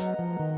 you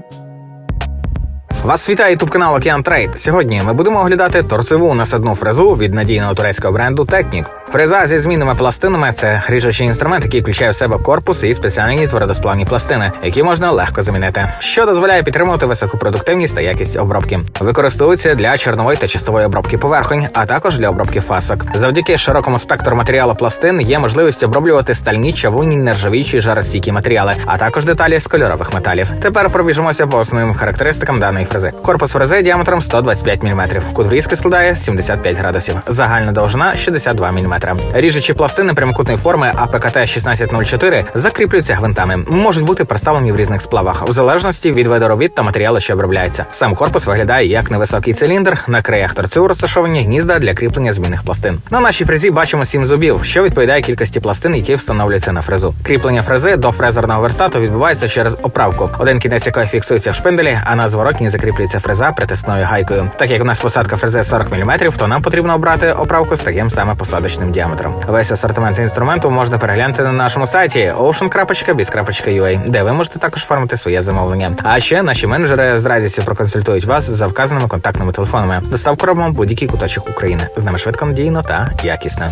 Вас вітає ютуб канал Океан Трейд. Сьогодні ми будемо оглядати торцеву насадну фрезу від надійного турецького бренду Technic. Фреза зі змінними пластинами це ріжучий інструмент, який включає в себе корпус і спеціальні твердосплавні пластини, які можна легко замінити, що дозволяє підтримувати високу продуктивність та якість обробки. Використовується для чорнової та чистової обробки поверхонь, а також для обробки фасок. Завдяки широкому спектру матеріалу пластин є можливість оброблювати стальні, чавунні, нержавічі, жаростійкі матеріали, а також деталі з кольорових металів. Тепер пробіжимося по основним характеристикам даної фрези. Корпус фрези діаметром 125 мм. Кут складає 75 градусів. Загальна довжина 62 мм. Ріжучі пластини прямокутної форми АПКТ 1604 закріплюються гвинтами. Можуть бути представлені в різних сплавах, в залежності від виду робіт та матеріалу, що обробляється. Сам корпус виглядає як невисокий циліндр. На краях торцю розташовані гнізда для кріплення змінних пластин. На нашій фрезі бачимо сім зубів, що відповідає кількості пластин, які встановлюються на фрезу. Кріплення фрези до фрезерного верстату відбувається через оправку, один кінець якої фіксується в шпинделі, а на зворотній закріплюється фреза притисною гайкою. Так як у нас посадка фрези 40 мм, то нам потрібно обрати оправку з таким саме посадочним діаметром. Весь асортимент інструменту можна переглянути на нашому сайті ocean.biz.ua, де ви можете також оформити своє замовлення. А ще наші менеджери з радістю проконсультують вас за вказаними контактними телефонами. Доставку робимо будь-який куточок України. З нами швидко надійно та якісно.